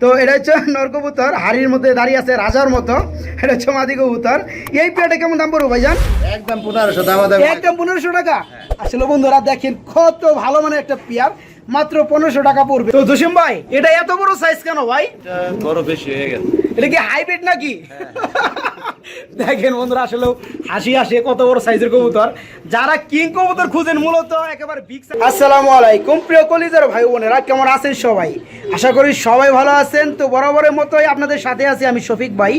তো এটা হচ্ছে নরকবুতর হাড়ির মধ্যে দাঁড়িয়ে আছে রাজার মতো। এটা হচ্ছে মাদি কবুতর। এই পেয়ারটা কেমন দাম পড়ব ভাইজান? একদম পনেরোশো দাম দাম একদম পনেরোশো টাকা। আসলে বন্ধুরা দেখেন কত ভালো মানে একটা পেয়ার মাত্র পনেরোশো টাকা পড়বে। তো জসিম ভাই এটা এত বড় সাইজ কেন ভাই? বড় বেশি হয়ে গেছে। এটা কি হাইব্রিড নাকি? দেখেন বন্ধুরা আসলে হাসি আসে কত বড় সাইজের কবুতর। যারা কিং কবুতর খুঁজেন, মূলত একেবারে বিগ আসসালামু আলাইকুম, প্রিয় কলিজার ভাই বোনেরা, কেমন আছেন সবাই? আশা করি সবাই ভালো আছেন। তো বরাবরের মতোই আপনাদের সাথে আছি আমি শফিক ভাই।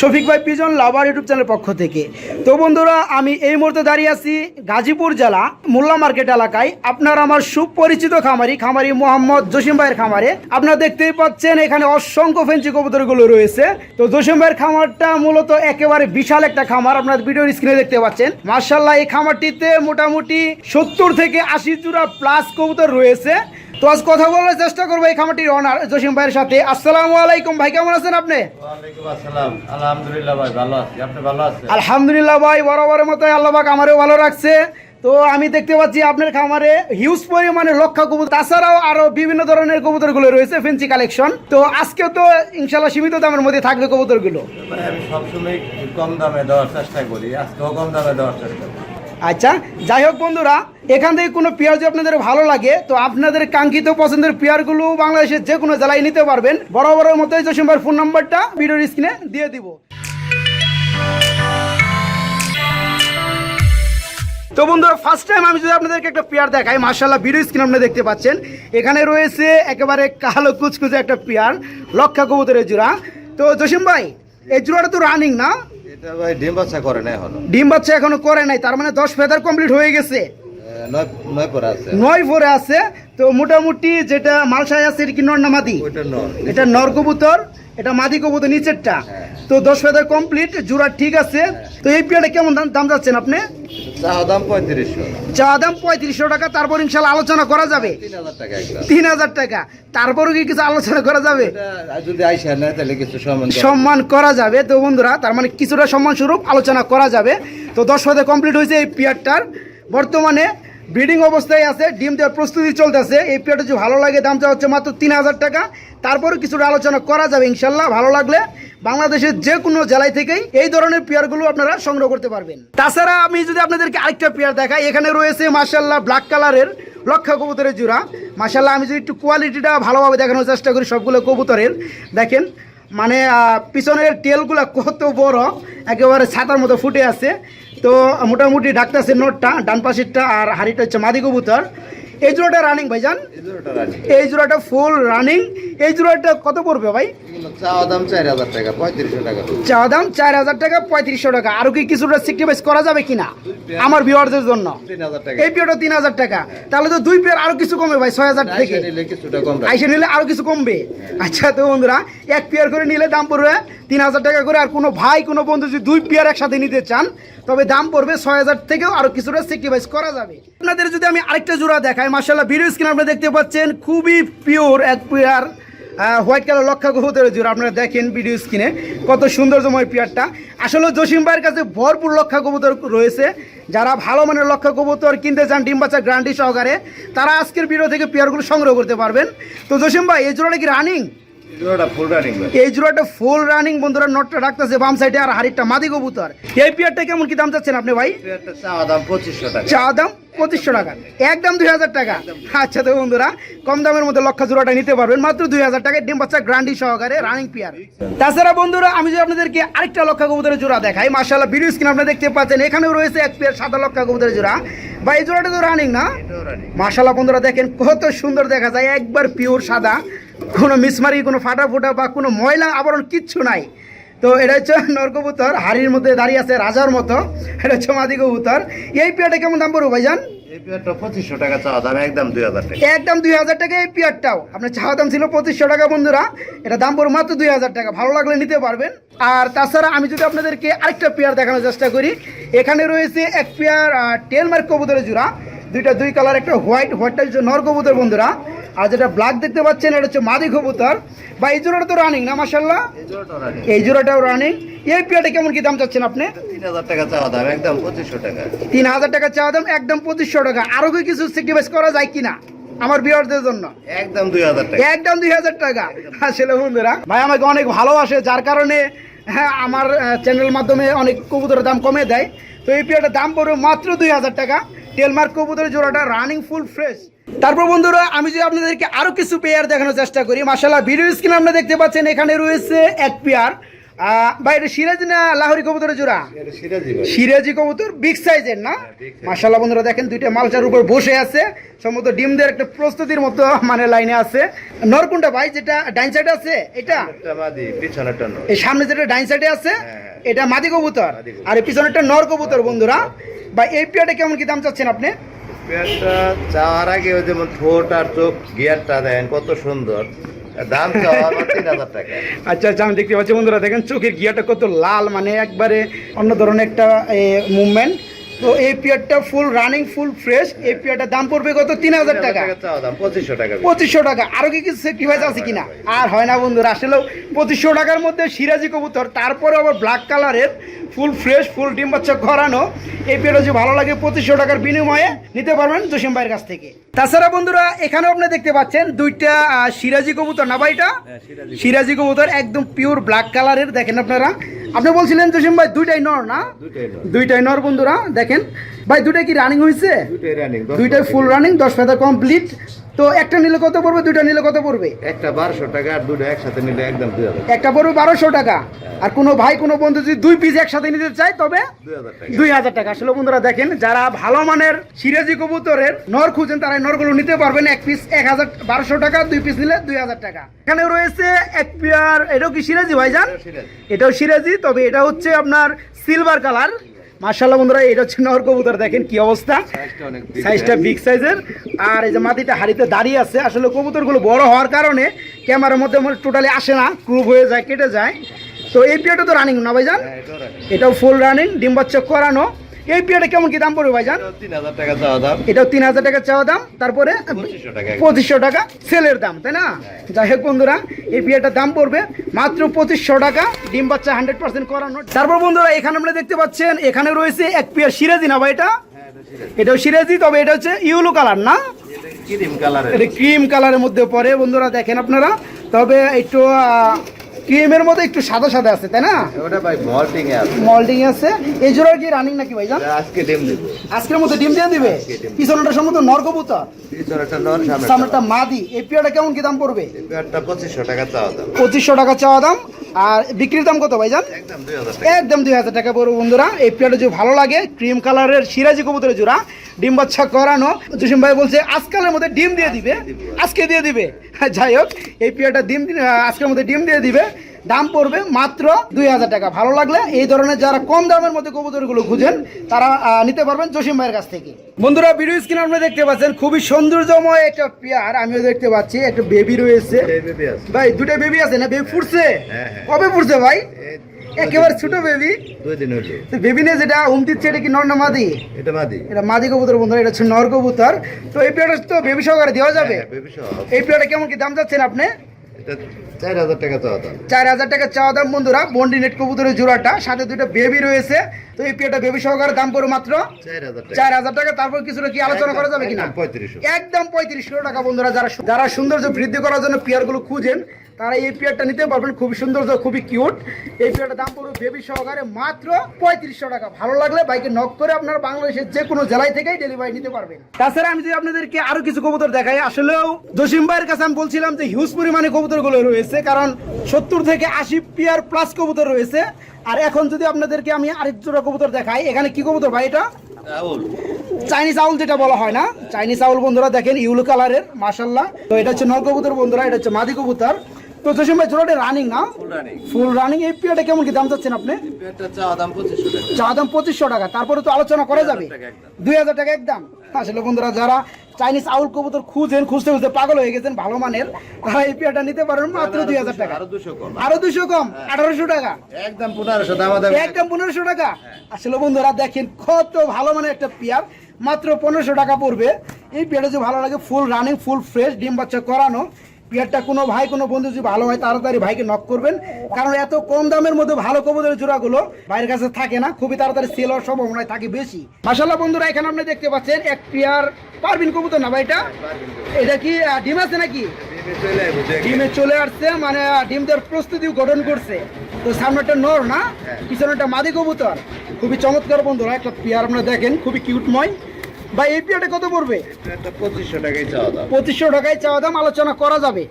শফিক ভাই পিজন লাভার ইউটিউব চ্যানেলের পক্ষ থেকে। তো বন্ধুরা, আমি এই মুহূর্তে দাঁড়িয়ে আছি গাজীপুর জেলা, মোল্লা মার্কেট এলাকায়। আপনার আমার সুপরিচিত খামারি খামারি মোহাম্মদ জসিম ভাইয়ের খামারে। আপনারা দেখতেই পাচ্ছেন, এখানে অসংখ্য ফেন্সি কবুতরগুলো রয়েছে। তো জসিম ভাইয়ের খামারটা মূলত একেবারে বিশাল একটা খামার আপনার ভিডিওর স্ক্রিনে দেখতে পাচ্ছেন। মার্শাল্লাহ এই খামারটিতে মোটামুটি সত্তর থেকে আশি জোড়া প্লাস কবুতর রয়েছে। তো আজ কথা বলার চেষ্টা করব এই খামারটির অনার জসিম ভাইয়ের সাথে। আসসালামু আলাইকুম ভাই কেমন আছেন আপনি? আলহামদুলিল্লাহ ভাই ভালো আছি। আপনি ভালো আছেন? আলহামদুলিল্লাহ ভাই বরাবরের মতো আল্লাহ আমারও ভালো রাখছে। তো আমি দেখতে পাচ্ছি আপনার খামারে হিউজ পরিমাণে লক্ষা কবুতর। তাছাড়াও আরও বিভিন্ন ধরনের কবুতরগুলো রয়েছে ফেন্সি কালেকশন তো আজকেও তো ইনশাল্লাহ সীমিত দামের মধ্যে থাকবে কবুতরগুলো। ভাই আমি সবসময় কম দামে দেওয়ার চেষ্টা করি আজকেও কম দামে দেওয়ার চেষ্টা করি। আচ্ছা যাই হোক বন্ধুরা এখান থেকে কোনো পেয়ার যদি আপনাদের ভালো লাগে তো আপনাদের কাঙ্ক্ষিত পছন্দের পেয়ারগুলো বাংলাদেশের যে কোনো জেলায় নিতে পারবেন। বরাবরের মতোই জসিমবার ফোন নাম্বারটা ভিডিওর স্ক্রিনে দিয়ে দিব। তো বন্ধুরা ফার্স্ট টাইম আমি যদি আপনাদেরকে একটা পেয়ার দেখাই মার্শাল্লাহ ভিডিও স্ক্রিন আপনি দেখতে পাচ্ছেন। এখানে রয়েছে একেবারে কালো কুচকুচে একটা পেয়ার লক্ষা কবুতরের জোড়া। তো জসিম ভাই এই জোড়াটা তো রানিং না? ডিম বাচ্চা করে না এখনও। ডিম বাচ্চা এখনও করে নাই তার মানে দশ ফেদার কমপ্লিট হয়ে গেছে। নয় পরে আছে। নয় ভরে আছে। তো মোটামুটি যেটা মালসায় আছে এটা কি নর। এটা নর কবুতর। এটা মাদি কবুতর নিচেরটা। তো দশ ফেদার কমপ্লিট জোড়া ঠিক আছে। তো এই পেয়ারটা কেমন দাম দাম যাচ্ছেন আপনি? চা দাম পঁয়ত্রিশশো। চা দাম পঁয়ত্রিশশো টাকা তারপর ইনশাল্লাহ আলোচনা করা যাবে। তিন হাজার টাকা তারপরও কি কিছু আলোচনা করা যাবে? সম্মান করা যাবে। তো বন্ধুরা তার মানে কিছুটা সম্মান স্বরূপ আলোচনা করা যাবে। তো দশ পদে কমপ্লিট হয়েছে এই পিয়ারটার। বর্তমানে ব্রিডিং অবস্থায় আছে, ডিম দেওয়ার প্রস্তুতি চলতেছে। এই পিয়ারটা যদি ভালো লাগে, দাম দামটা হচ্ছে মাত্র তিন হাজার টাকা। তারপরে কিছুটা আলোচনা করা যাবে, ইনশাল্লাহ, ভালো লাগলে বাংলাদেশের যে কোনো জেলায় থেকেই এই ধরনের পেয়ারগুলো আপনারা সংগ্রহ করতে পারবেন। তাছাড়া আমি যদি আপনাদেরকে আরেকটা পেয়ার দেখাই, এখানে রয়েছে মার্শাল্লাহ ব্ল্যাক কালারের লক্ষা কবুতরের জোড়া। মার্শাল্লাহ আমি যদি একটু কোয়ালিটিটা ভালোভাবে দেখানোর চেষ্টা করি সবগুলো কবুতরের। দেখেন মানে পিছনের টেলগুলো কত বড়, একেবারে ছাতার মতো ফুটে আছে। তো মোটামুটি ডাকতেছে নোটটা ডান পাশেরটা আর হাড়িটা হচ্ছে মাদি কবুতর। এই জোড়াটা রানিং ভাইজান? এই জোড়াটা রানি। এই জোড়াটা ফুল রানিং এই জোড়াটা কত পড়বে ভাই? এগুলো দাম চার হাজার টাকা পঁয়ত্রিশশো টাকা। চা দাম চার হাজার টাকা পঁয়ত্রিশশো টাকা। আরও কি কিছুটা সিক্রিফাইস করা যাবে কিনা? আমার জন্য। এই পেয়ারটা তিন হাজার টাকা। তাহলে তো দুই পেয়ার আরও কিছু কমে ভাই ছয় হাজার থেকে। নিলে কিছুটা আইসে নিলে আরও কিছু কমবে। আচ্ছা তো বন্ধুরা এক পেয়ার করে নিলে দাম পড়বে তিন হাজার টাকা করে আর কোনো ভাই, কোনো বন্ধু যদি দুই পেয়ার একসাথে নিতে চান, তবে দাম পড়বে ছয় হাজার থেকেও আরও কিছুটা সেক্রিফাইস করা যাবে। আপনাদের যদি আমি আরেকটা জোড়া দেখাই মার্শাল্লাহ ভিডিও স্ক্রিন আপনারা দেখতে পাচ্ছেন, খুবই পিওর এক পেয়ার হোয়াইট কালার লক্ষা কবুতরের জোড়া। আপনারা দেখেন ভিডিও স্ক্রিনে কত সৌন্দর্যময় পেয়ারটা। আসলে জসিম ভাইয়ের কাছে ভরপুর লক্ষা কবুতর রয়েছে। যারা ভালো মানের লক্ষা কবুতর কিনতে চান, ডিম বাচ্চা গ্রান্টি সহকারে, তারা আজকের ভিডিও থেকে পেয়ারগুলো সংগ্রহ করতে পারবেন। তো জসিম ভাই, এই জোড়াটা কি রানিং এই জোড়াটা ফুল রানিং বন্ধুরা নটটা রাখতেছে বাম সাইডে আর হারিটা মাদি কবুতর। এই পেয়ারটা কেমন কি দাম চাচ্ছেন আপনি ভাই? চা দাম পঁচিশশো টাকা। চা দাম পঁচিশশো টাকা। একদম দুই হাজার টাকা। আচ্ছা তো বন্ধুরা কম দামের মধ্যে লক্ষা জোড়াটা নিতে পারবেন। মাত্র দুই হাজার টাকায় ডিম বাচ্চা গ্রান্ডি সহকারে রানিং পিয়ার তাছাড়া বন্ধুরা আমি যদি আপনাদেরকে আরেকটা লক্ষা কবুতরের জোড়া দেখাই মার্শাল্লাহ ভিডিও স্ক্রিন আপনারা দেখতে পাচ্ছেন এখানেও রয়েছে এক পেয়ার সাদা লক্ষা কবুতরের জোড়া। বা এই জোড়াটা তো রানিং না? মার্শাল্লাহ বন্ধুরা দেখেন কত সুন্দর দেখা যায় একবার পিওর সাদা। কোনো মিসমারি কোনো ফাটা ফোটা বা কোনো ময়লা আবরণ কিচ্ছু নাই। তো এটা হচ্ছে নর কবুতর হাড়ির মধ্যে দাঁড়িয়ে আছে রাজার মতো। এটা হচ্ছে মাদি কবুতর। এই পেয়ারটা কেমন দাম পড়ব ভাইজান? এই পঁচিশশো টাকা চাওয়া দাম একদম দুই হাজার টাকা। এই পেয়ারটাও। আপনার চাওয়া দাম ছিল পঁচিশশো টাকা বন্ধুরা। এটা দাম পড়বে মাত্র দুই হাজার টাকা। ভালো লাগলে নিতে পারবেন। আর তাছাড়া আমি যদি আপনাদেরকে আরেকটা পেয়ার দেখানোর চেষ্টা করি এখানে রয়েছে এক পেয়ার কবুতরের জোড়া। দুইটা দুই কালার একটা হোয়াইট হোয়াইটটা হচ্ছে নর কবুতর বন্ধুরা। আর যেটা ব্ল্যাক দেখতে পাচ্ছেন এটা হচ্ছে মাদি কবুতর। বা এই জোড়াটা তো রানিং না মাসাল্লাহ এই জোড়াটা রানিং এই জোড়াটাও রানিং এই পেয়ারটা কেমন কি দাম চাচ্ছেন আপনি? তিন হাজার টাকা চাওয়া দাম একদম পঁচিশশো টাকা। তিন হাজার টাকা চাওয়া দাম একদম পঁচিশশো টাকা। আরও কি কিছু সেক্রিফাইস করা যায় কিনা আমার বিয়ারদের জন্য? একদম দুই হাজার টাকা। একদম দুই হাজার টাকা। আসলে বন্ধুরা ভাই আমাকে অনেক ভালোবাসে যার কারণে হ্যাঁ আমার চ্যানেল মাধ্যমে অনেক কবুতরের দাম কমে দেয়। তো এই পেয়ারটার দাম পড়বে মাত্র দুই হাজার টাকা। টেলমার্ক কবুতরের জোড়াটা রানিং ফুল ফ্রেশ তারপর বন্ধুরা আমি যদি আপনাদেরকে আরও কিছু পেয়ার দেখানোর চেষ্টা করি মাসাল্লাহ ভিডিও স্ক্রিন আপনারা দেখতে পাচ্ছেন এখানে রয়েছে এক পেয়ার ভাই এটা সিরাজ না লাহোরি কবুতরের জোড়া? সিরাজি কবুতর বিগ সাইজের না? big বন্ধুরা দেখেন দুইটা মালচার উপর বসে আছে। সম্ভবত ডিম দেওয়ার একটা প্রস্তুতির মতো মানে লাইনে আছে। ভাই যেটা ডাইন সাইডে আছে এটা? এই সামনে যেটা ডাইন সাইডে আছে হ্যাঁ। এটা মাদি কবুতর। আর পিছনেরটা নর কবুতর বন্ধুরা। ভাই এই পেয়ারটা কেমন কি দাম চাচ্ছেন আপনি? পেয়ারটা চাওয়ার আগে ওই যেমন ঠোঁট আর চোখ গিয়ারটা দেন কত সুন্দর। দাম টাকা। আচ্ছা আচ্ছা আমি দেখতে পাচ্ছি বন্ধুরা, দেখেন চোখের গিয়াটা কত লাল মানে একবারে অন্য ধরনের একটা মুভমেন্ট তো এই পেয়ারটা ফুল রানিং ফুল ফ্রেশ এই পেয়ারটার দাম পড়বে কত? তিন হাজার টাকা। পঁচিশশো টাকা পঁচিশশো টাকা। আরও কি কিছু সেক্রিফাইস আছে কিনা? আর হয় না বন্ধুরা আসলেও পঁচিশশো টাকার মধ্যে সিরাজি কবুতর তারপরে আবার ব্ল্যাক কালারের ফুল ফ্রেশ ফুল ডিম বাচ্চা ঘরানো। এই পেয়ারটা যদি ভালো লাগে পঁচিশশো টাকার বিনিময়ে নিতে পারবেন জসিম ভাইয়ের কাছ থেকে। তাছাড়া বন্ধুরা এখানেও আপনি দেখতে পাচ্ছেন দুইটা সিরাজি কবুতর। না ভাইটা হ্যাঁ, সিরাজি কবুতর। একদম পিওর ব্ল্যাক কালারের দেখেন আপনারা। আপনি বলছিলেন জসিম ভাই দুইটাই নর না? দুইটাই দুইটাই নর বন্ধুরা দেখেন ভাই দুইটাই কি রানিং হয়েছে দুইটাই ফুল রানিং দশ ফেদা কমপ্লিট তো একটা নিলে কত পড়বে দুইটা নিলে কত পড়বে? একটা বারোশো টাকা আর দুটো একসাথে নিলে একদম একটা পড়বে বারোশো টাকা। আর কোনো ভাই কোনো বন্ধু যদি দুই পিস একসাথে নিতে চায় তবে দুই হাজার টাকা। আসলে বন্ধুরা দেখেন যারা ভালো মানের সিরাজি কবুতরের নর খুঁজেন তারা নরগুলো নিতে পারবেন। এক পিস এক হাজার বারোশো টাকা দুই পিস নিলে দুই হাজার টাকা। এখানে রয়েছে এক পেয়ার এটাও কি সিরাজি ভাইজান। এটাও সিরাজি। তবে এটা হচ্ছে আপনার সিলভার কালার মার্শাল্লাহ বন্ধুরা এটা হচ্ছে নর কবুতর দেখেন কি অবস্থা। সাইজটা। বিগ সাইজের আর এই যে মাটিটা হাড়িতে দাঁড়িয়ে আছে আসলে কবুতরগুলো বড় হওয়ার কারণে ক্যামেরার মধ্যে টোটালি আসে না ক্রুভ হয়ে যায় কেটে যায়। তো এই পিয়াটা তো রানিং না ভাইজান? হ্যাঁ, এটাও ফুল রানিং ডিম বাচ্চা করানো। এই পিয়াটা কেমন কি দাম পড়বে ভাইজান? তিন হাজার টাকা চাওয়া দাম। এটাও তিন হাজার টাকা চাওয়া দাম তারপরে পঁচিশশো টাকা সেলের দাম তাই না? যাই হোক বন্ধুরা এই পিয়াটার দাম পড়বে মাত্র পঁচিশশো টাকা ডিম বাচ্চা হান্ড্রেড পার্সেন্ট করানো। তারপর বন্ধুরা এখানে আমরা দেখতে পাচ্ছেন এখানে রয়েছে এক পিয়ার সিরাজি না ভাই এটা? হ্যাঁ, এটা সিরাজি। এটাও সিরাজি তবে এটা হচ্ছে ইউলো কালার না? ক্রিম কালারের ক্রিম কালারের মধ্যে পড়ে বন্ধুরা দেখেন আপনারা। তবে একটু ক্রিমের মধ্যে একটু সাদা সাদা আছে তাই না? ওটা ভাই মল্টিং এ আছে। মল্ডিং আছে। এই জোড়ার কি রানিং নাকি ভাইজান? আজকে ডিম দিব। আজকের মধ্যে ডিম দিয়ে দিবে? পিছনটা সম্ভবত নরকবুতর পিছনে একটা নর সামনে সামনেটা মাদি। এই পেয়ারটা কেমন কি দাম পড়বে? একটা পঁচিশশো টাকা চাওয়া দাম। পঁচিশশো টাকা চাওয়া দাম। আর বিক্রির দাম কত ভাইজান? একদম দুই হাজার টাকা। পড়বে বন্ধুরা। এই পেয়ারটা যদি ভালো লাগে ক্রিম কালারের সিরাজি কবুতরের জোড়া ডিম বাচ্চা করানো জসিম ভাই বলছে আজকালের মধ্যে ডিম দিয়ে দিবে। আজকে দিয়ে দিবে। যাই হোক এই পেয়ারটা ডিম আজকের মধ্যে ডিম দিয়ে দিবে। দাম পড়বে মাত্র দুই হাজার টাকা। ভালো লাগলে এই ধরনের যারা কম দামের মধ্যে কবুতরগুলো খুঁজেন তারা নিতে পারবেন জসিম ভাইয়ের কাছ থেকে। বন্ধুরা ভিডিও স্ক্রিন আপনারা দেখতে পাচ্ছেন খুবই সৌন্দর্যময় একটা পেয়ার আমিও দেখতে পাচ্ছি একটা বেবি রয়েছে। এই বেবি আছে। ভাই দুটো বেবি আছে না? বেবি ফুটছে? হ্যাঁ, হ্যাঁ। কবে ফুটছে ভাই? একেবারে ছোট বেবি দুই দিন হইল। তো বেবি নিয়ে যেটা উম দিচ্ছে এটা কি নর না মাদি? এটা মাদি। এটা মাদি কবুতর বন্ধুরা এটা হচ্ছে নর কবুতর। তো এই পেয়ারটা তো বেবি সহকারে দেওয়া যাবে? এই পেয়ারটা কেমন কি দাম যাচ্ছেন আপনি? এটা চার হাজার টাকা চাওয়া দাম। চার হাজার টাকা চাওয়া দাম বন্ধুরা। বন্ডি নেট কবুতরের জোড়াটা সাথে দুইটা বেবি রয়েছে। তো এই পেয়ারটা বেবি সহকারে দাম পড়ে মাত্র চার হাজার টাকা। চার হাজার টাকা। তারপর কিছুটা কি আলোচনা করা যাবে কিনা? পঁয়ত্রিশশো। একদম পঁয়ত্রিশশো টাকা বন্ধুরা। যারা যারা সৌন্দর্য বৃদ্ধি করার জন্য পেয়ারগুলো খুঁজেন তারা এই পেয়ারটা নিতে পারবেন। খুবই সুন্দর খুবই কিউট এই পেয়ারটার দাম পড়বে বেবি সহকারে মাত্র পঁয়ত্রিশশো টাকা। ভালো লাগলে বাইকে নক করে আপনারা বাংলাদেশের যে কোনো জেলায় থেকেই ডেলিভারি নিতে পারবেন। তাছাড়া আমি যদি আপনাদেরকে আরও কিছু কবুতর দেখাই আসলেও জসিম ভাইয়ের কাছে আমি বলছিলাম যে হিউজ পরিমাণে কবুতরগুলো রয়েছে কারণ সত্তর থেকে আশি পেয়ার প্লাস কবুতর রয়েছে। আর এখন যদি আপনাদেরকে আমি আরেক জোড়া কবুতর দেখাই এখানে কি কবুতর ভাই এটা? চাইনিজ আউল যেটা বলা হয় না। চাইনিজ আউল বন্ধুরা দেখেন ইউলো কালারের মাশাল্লাহ তো এটা হচ্ছে নল কবুতর বন্ধুরা এটা হচ্ছে মাদি কবুতর। তো জসিম ভাই জোড়াটা রানিং না ফুল রানিং এই পিয়াটা কেমন কি দাম চাচ্ছেন আপনি? চা দাম পঁচিশশো টাকা। তারপরে তো আলোচনা করা যাবে। দুই হাজার টাকা একদম। আসলে বন্ধুরা যারা চাইনিজ আউল কবুতর খুঁজেন খুঁজতে খুঁজতে পাগল হয়ে গেছেন ভালো মানের তারা এই পিয়াটা নিতে পারেন মাত্র দুই হাজার টাকা। আরও দুশো কম? কম আঠারোশো টাকা? একদম পনেরোশো দাম দাম একদম পনেরোশো টাকা? আসলে বন্ধুরা দেখেন কত ভালো মানে একটা পেয়ার মাত্র পনেরোশো টাকা পড়বে। এই পেয়ারটা যদি ভালো লাগে ফুল রানিং ফুল ফ্রেশ ডিম বাচ্চা করানো। পেয়ারটা কোনো ভাই কোনো বন্ধু যদি ভালো হয় তাড়াতাড়ি ভাইকে নক করবেন। কারণ এত কম দামের মধ্যে ভালো কবুতরের জোড়াগুলো ভাইয়ের কাছে থাকে না খুবই তাড়াতাড়ি সেল হওয়ার সম্ভাবনায় থাকে বেশি। মাসাল্লাহ বন্ধুরা এখানে আপনি দেখতে পাচ্ছেন এক পেয়ার পারবিন কবুতর না ভাইটা এটা? কি ডিম আছে নাকি? ডিমে চলে আসছে মানে আহ, ডিম দেওয়ার প্রস্তুতি গঠন করছে। তো সামনে একটা নর না। পিছনে একটা মাদি কবুতর। খুবই চমৎকার বন্ধুরা একটা পেয়ার আপনারা দেখেন খুবই কিউটময় ভাই এই কত পড়বে? পঁচিশশো টাকাই চাওয়া দাম। পঁচিশশো টাকায় চাওয়া দাম আলোচনা করা যাবে।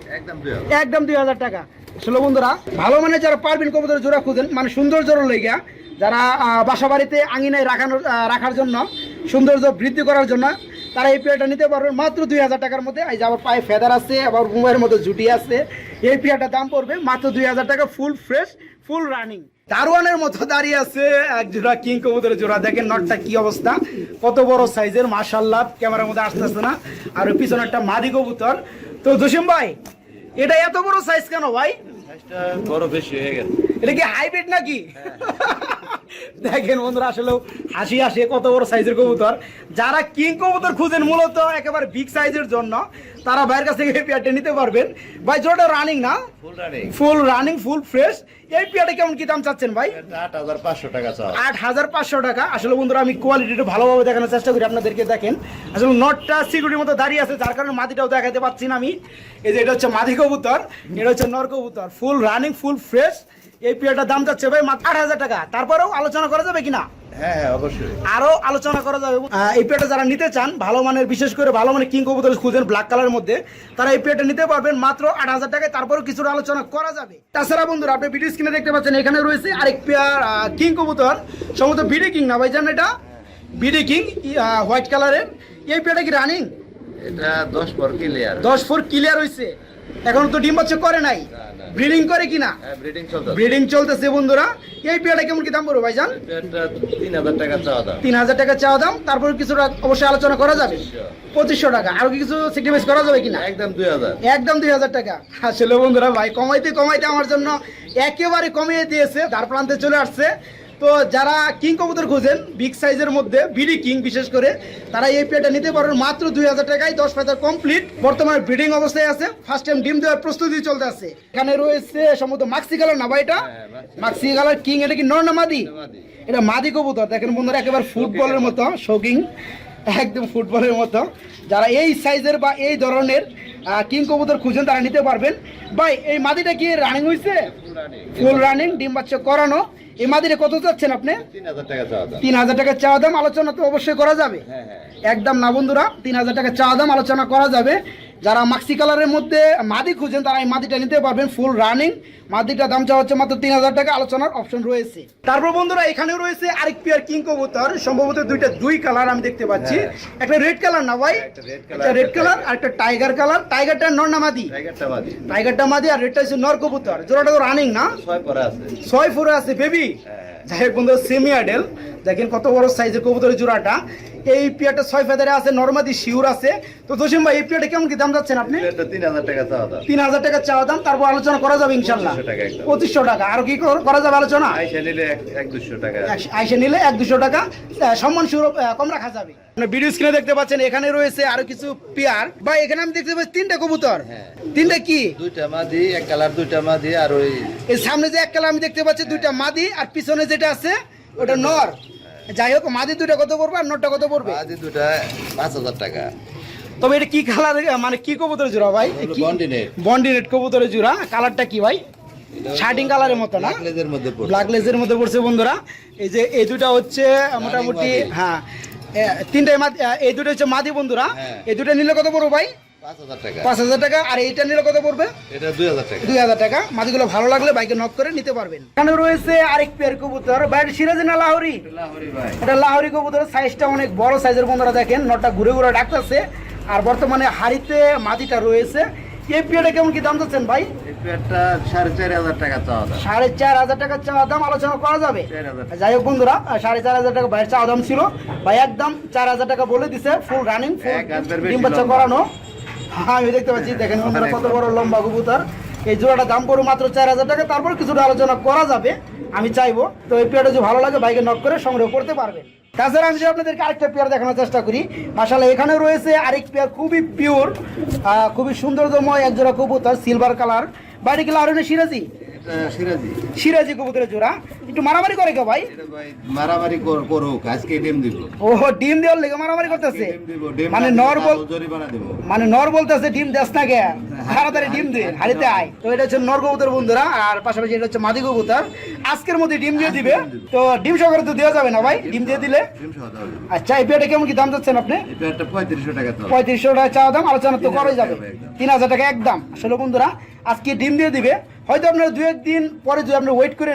একদম দুই হাজার। টাকা। আসলে বন্ধুরা ভালো মানে যারা পারবেন কবুতর জোড়া খুঁজেন মানে সৌন্দর্যর লেগা যারা বাসা বাড়িতে আঙিনায় রাখানোর রাখার জন্য সৌন্দর্য বৃদ্ধি করার জন্য তারা এই পেয়ারটা নিতে পারবেন মাত্র দুই হাজার টাকার মধ্যে। এই যে আবার পায়ে ফেদার আছে আবার ঘুমের মধ্যে জুটি আছে। এই পেয়ারটার দাম পড়বে মাত্র দুই হাজার টাকা ফুল ফ্রেশ ফুল রানিং দারোয়ানের মতো দাঁড়িয়ে আছে এক জোড়া কিং কবুতরের জোড়া। দেখেন নটটা কি অবস্থা। কত বড় সাইজের মাশাল্লাহ ক্যামেরার মধ্যে আসতে আসতেছে না। আর পিছনে একটা মাদি কবুতর। তো জসিম ভাই এটা এত বড় সাইজ কেন ভাই? সাইজটা বড় বেশি হয়ে গেছে। এটা কি হাইব্রিড নাকি? দেখেন বন্ধুরা আসলে হাসি হাসি কত বড় সাইজের কবুতর। যারা কিং কবুতর খুঁজেন মূলত একেবারে বিগ সাইজের জন্য তারা ভাইয়ের কাছ থেকে এই পেয়ারটা নিতে পারবেন। ভাই জোরটা রানিং না? ফুল রানিং ফুল ফ্রেশ এই পেয়ারটা কেমন কি দাম চাচ্ছেন ভাই? আট হাজার পাঁচশো টাকা আট হাজার পাঁচশো টাকা। আসলে বন্ধুরা আমি কোয়ালিটিটা ভালোভাবে দেখানোর চেষ্টা করি আপনাদেরকে দেখেন। আসলে নটটা সিকিউরিটির মতো দাঁড়িয়ে আছে যার কারণে মাটিটাও দেখাতে পাচ্ছি না আমি। এই যে এটা হচ্ছে মাদি কবুতর এটা হচ্ছে নর কবুতর। ফুল রানিং ফুল ফ্রেশ এই পেয়ারটার দাম যাচ্ছে ভাই মাত্র আট হাজার টাকা। তারপরেও আলোচনা করা যাবে কিনা? হ্যাঁ হ্যাঁ অবশ্যই। আরও আলোচনা করা যাবে। এই পেয়ারটা যারা নিতে চান ভালো মানের বিশেষ করে ভালো মানের কিং কবুতর খুঁজেন ব্ল্যাক কালারের মধ্যে তারা এই পেয়ারটা নিতে পারবেন মাত্র আট হাজার টাকায়। তারপরেও কিছুটা আলোচনা করা যাবে। তাছাড়া বন্ধুরা আপনি ভিডিও স্ক্রিনে দেখতে পাচ্ছেন এখানে রয়েছে আরেক পেয়ার কিং কবুতর। সম্ভবত বিডি কিং না ভাই জান এটা? বিডি কিং হোয়াইট কালারের এই পেয়ারটা কি রানিং এটা দশ পর ক্লিয়ার দশ ফোর ক্লিয়ার হয়েছে এখন তো ডিম বাচ্চা করে নাই। ব্রিডিং করে কিনা হ্যাঁ ব্রিডিং চলতেছে। বন্ধুরা। এই পেয়ারটা কেমন কি দাম পড়বে ভাইজান? তিন হাজার টাকা চাওয়া দাম। তারপর কিছুটা অবশ্যই আলোচনা করা যাবে। পঁচিশশো। টাকা। আর কি কিছু স্যাক্রিফাইস করা যাবে কিনা একদম দুই হাজার। একদম দুই হাজার টাকা। আসলে বন্ধুরা ভাই কমাইতে কমাইতে আমার জন্য একেবারে কমিয়ে দিয়েছে। তার প্রান্তে চলে আসছে। তো যারা কিং কবুতর খুঁজেন বিগ সাইজের মধ্যে বিডি কিং বিশেষ করে তারা এই পেয়ারটা নিতে পারবেন মাত্র দুই হাজার টাকায় দশ ফেদার কমপ্লিট বর্তমানে ব্রিডিং অবস্থায় আছে ফার্স্ট টাইম ডিম দেওয়ার প্রস্তুতি চলতে আছে। এখানে রয়েছে সম্ভবত মাক্সি কালার না এটা? মাক্সি। কালার কিং এটা কি নর না মাদি মাদি। এটা মাদি কবুতর দেখেন বন্ধুরা একেবারে ফুটবলের মতো শৌকিং একদম ফুটবলের মতো। যারা এই সাইজের বা এই ধরনের কিং কবুতর খুঁজেন তারা নিতে পারবেন। ভাই এই মাদিটা কি রানিং হয়েছে ফুল রানিং ডিম বাচ্চা করানো। এই মাদিটা কত চাচ্ছেন আপনি? তিন হাজার টাকা চাওয়া দাম। তিন হাজার টাকা চাওয়া দাম আলোচনা তো অবশ্যই করা যাবে। হ্যাঁ হ্যাঁ। একদম না বন্ধুরা তিন হাজার টাকা চাওয়া দাম আলোচনা করা যাবে। যারা মাক্সি কালারের মধ্যে মাদি খুঁজেন তারা এই মাদিটা নিতে পারবেন ফুল রানিং মাদিটার দাম চাওয়া হচ্ছে মাত্র তিন হাজার টাকা আলোচনার অপশন রয়েছে। তারপর বন্ধুরা এখানেও রয়েছে আরেক পেয়ার কিং কবুতর। সম্ভবত দুইটা দুই কালার আমি দেখতে পাচ্ছি। হ্যাঁ। একটা রেড কালার না ভাই? একটা রেড কালার আর একটা টাইগার কালার টাইগারটা নর না মাদি। টাইগারটা মাদি আর রেডটা হচ্ছে নর কবুতর। জোড়াটা তো রানিং না? ছয় ফোরে আছে। বেবি হ্যাঁ। যাই হোক বন্ধু সেমি আডেল দেখেন কত বড় সাইজের কবুতরের জোড়াটা। এই পিয়াটা ছয় ফেদারে আছে নর্মাদি শিউর আছে। তো জসিম ভাই এই পিয়াটা কেমন কি দাম যাচ্ছেন আপনি? তিন হাজার টাকা চাওয়া দাম। তিন হাজার টাকা চাওয়া দাম তারপর আলোচনা করা যাবে ইনশাল্লাহ। 2500 টাকা পঁচিশশো টাকা। আর কি করা যাবে আলোচনা? আইসা নিলে এক- দুশো টাকা। এক- নিলে এক দুশো টাকা। সম্মান স্বরূপ আহ, কম রাখা যাবে। ভিডিও স্ক্রিনে দেখতে পাচ্ছেন এখানে রয়েছে আরও কিছু পেয়ার। বা এখানে আমি দেখতে পাচ্ছি তিনটা কবুতর। হ্যাঁ। তিনটা কি? দুইটা মাদি এক কালার দুইটা মাদি আর ওই সামনে যে এক কালার আমি দেখতে পাচ্ছি দুইটা মাদি আর পিছনে যেটা আছে ওটা নর। যাই হোক মাদি দুইটা কত পড়বে আর নরটা কত পড়বে? মাদি দুটা পাঁচ হাজার টাকা। তবে এটা কি কালার মানে কি কবুতরের জোড়া ভাই? বন্ডিনেট বন্ডিনেট কবুতরের জোড়া। কালারটা কি ভাই? শার্টিং কালারের মতো না? লেজের মধ্যে পড়ছে। ব্ল্যাক লেজের মধ্যে পড়ছে বন্ধুরা। এই যে এই দুটা হচ্ছে মোটামুটি হ্যাঁ। আহ, এই দুটো হচ্ছে মাদি বন্ধুরা। হ্যাঁ। এই দুটো নিলে কত পড়বে ভাই? পাঁচ হাজার টাকা। আর এইটা নিলে কত পড়বে? এটা দুই হাজার টাকা। দুই হাজার টাকা। মাদিগুলো ভালো লাগলে বাইকে নক করে নিতে পারবেন। এখানে রয়েছে আরেক পেয়ার কবুতর। বাইরে সিরাজি লাহরি? এটা লাহোরি কবুতরের সাইজটা অনেক বড় সাইজের বন্ধুরা দেখেন নটটা ঘুরে ঘুরে ডাকতেছে। আর বর্তমানে হাড়িতে মাদিটা রয়েছে। এই পেয়ারটা কেমন কি দাম যাচ্ছেন ভাই? সাড়ে চার হাজার টাকা চাওয়া দাম। সাড়ে চার হাজার টাকা চাওয়া দাম আলোচনা করা যাবে। যাই হোক বন্ধুরা সাড়ে চার হাজার টাকা ভাইয়ের চাওয়া দাম ছিল। ভাই একদম চার হাজার টাকা বলে দিছে ফুল রানিং ফুল ডিম বাচ্চা করানো। হ্যাঁ আমি দেখতে পাচ্ছি দেখেন বন্ধুরা কত বড় লম্বা কবুতর। এই জোড়াটা দাম পড়ো মাত্র চার হাজার টাকা তারপর কিছুটা আলোচনা করা যাবে আমি চাইব। তো এই পেয়ারটা যদি ভালো লাগে বাইকে নক করে সংগ্রহ করতে পারবেন। তাছাড়া আমি যদি আপনাদেরকে আরেকটা পেয়ার দেখানোর চেষ্টা করি আসলে এখানে রয়েছে আরেক পেয়ার খুবই পিওর খুবই সৌন্দর্যময় এক জোড়া কবুতর সিলভার কালার বাড়ি গেলে আরও সিরাজি? সিরাজি। সিরাজি কবুতরের জোড়া। একটু মারামারি করে কে ভাই? ভাই মারামারি করুক আজকে ডিম দিব। ও ডিম দেওয়ার লেগে মারামারি করতেছে? মানে নর বল মানে নর বলতেছে ডিম দেস না তাড়াতাড়ি ডিম দে হাড়িতে আয়। তো এটা হচ্ছে নর কবুতর বন্ধুরা আর পাশাপাশি এটা হচ্ছে মাদি কবুতর। আজকের মধ্যে ডিম দিয়ে দিবে। তো ডিম সহকারে তো দেওয়া যাবে না ভাই? ডিম দিয়ে দিলে? আচ্ছা এই পেয়ারটা কেমন কি দাম যাচ্ছেন আপনি? পঁয়ত্রিশশো টাকা পঁয়ত্রিশশো টাকা চাওয়া দাম আলোচনা তো করাই যাবে। তিন হাজার টাকা একদম। আসলে বন্ধুরা আজকে ডিম দিয়ে দিবে। হয়তো আপনারা দু একদিন পরে যদি আপনি ওয়েট করে